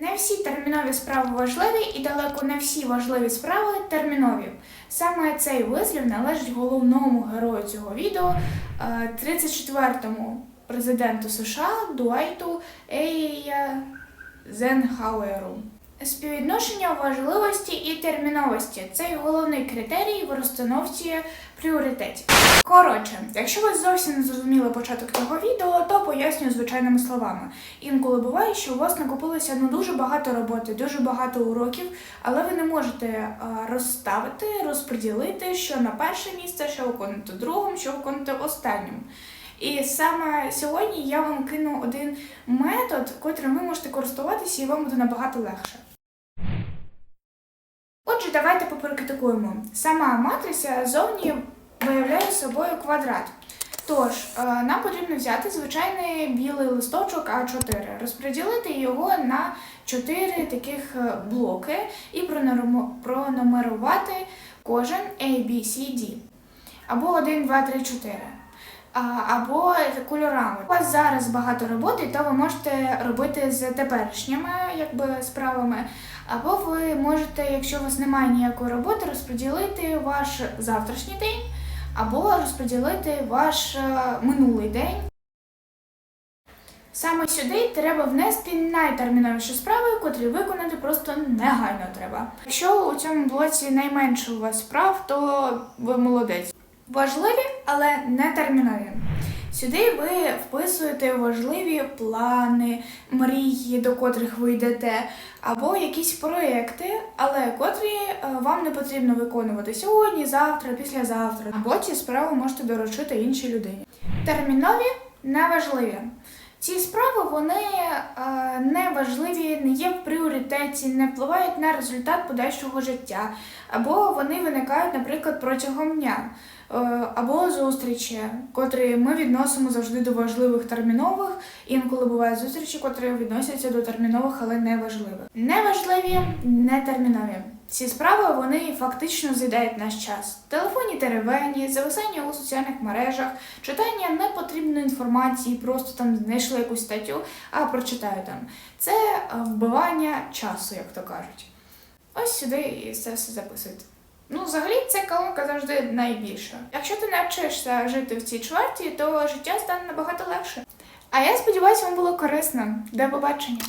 Не всі термінові справи важливі і далеко не всі важливі справи термінові. Саме цей вислів належить головному герою цього відео, е, 34-му президенту США Дуайту Ейя Зенхауеру. Співвідношення важливості і терміновості це головний критерій в розстановці пріоритетів. Коротше, якщо ви зовсім не зрозуміли початок цього відео, то пояснюю звичайними словами. Інколи буває, що у вас накопилося ну дуже багато роботи, дуже багато уроків, але ви не можете е, розставити, розподілити, що на перше місце, що виконувати другим, що виконувати останнім. І саме сьогодні я вам кину один метод, котрим ви можете користуватися, і вам буде набагато легше. Отже. Сама матриця зовні виявляє собою квадрат. Тож, е, нам потрібно взяти звичайний білий листочок А4, розподілити його на 4 таких е, блоки і пронумерувати кожен A, B, C, D. Або 1, 2, 3, 4. Або кольорами. У вас зараз багато роботи, то ви можете робити з теперішніми якби, справами. Або ви можете, якщо у вас немає ніякої роботи, розподілити ваш завтрашній день, або розподілити ваш е, минулий день. Саме сюди треба внести найтерміновіші справи, котрі виконати просто негайно треба. Якщо у цьому блоці найменше у вас справ, то ви молодець. Важливі, але не термінові. Сюди ви вписуєте важливі плани, мрії, до котрих ви йдете, або якісь проекти, але котрі е, вам не потрібно виконувати сьогодні, завтра, післязавтра. Або ці справи можете доручити іншій людині. Термінові неважливі. Ці справи вони е, не важливі, не є в пріоритеті, не впливають на результат подальшого життя, або вони виникають, наприклад, протягом дня, е, або зустрічі, котрі ми відносимо завжди до важливих термінових. Інколи бувають зустрічі, котрі відносяться до термінових, але не важливих. Неважливі, не термінові. Ці справи вони фактично з'їдають наш час. Телефонні теревені, зависання у соціальних мережах, читання непотрібної інформації, просто там знайшли якусь статтю, а прочитаю там. Це е, вбивання часу, як то кажуть. Ось сюди і це все записуйте. Ну, взагалі, ця колонка завжди найбільша. Якщо ти навчишся жити в цій чверті, то життя стане набагато легше. А я сподіваюся, вам було корисно. До побачення!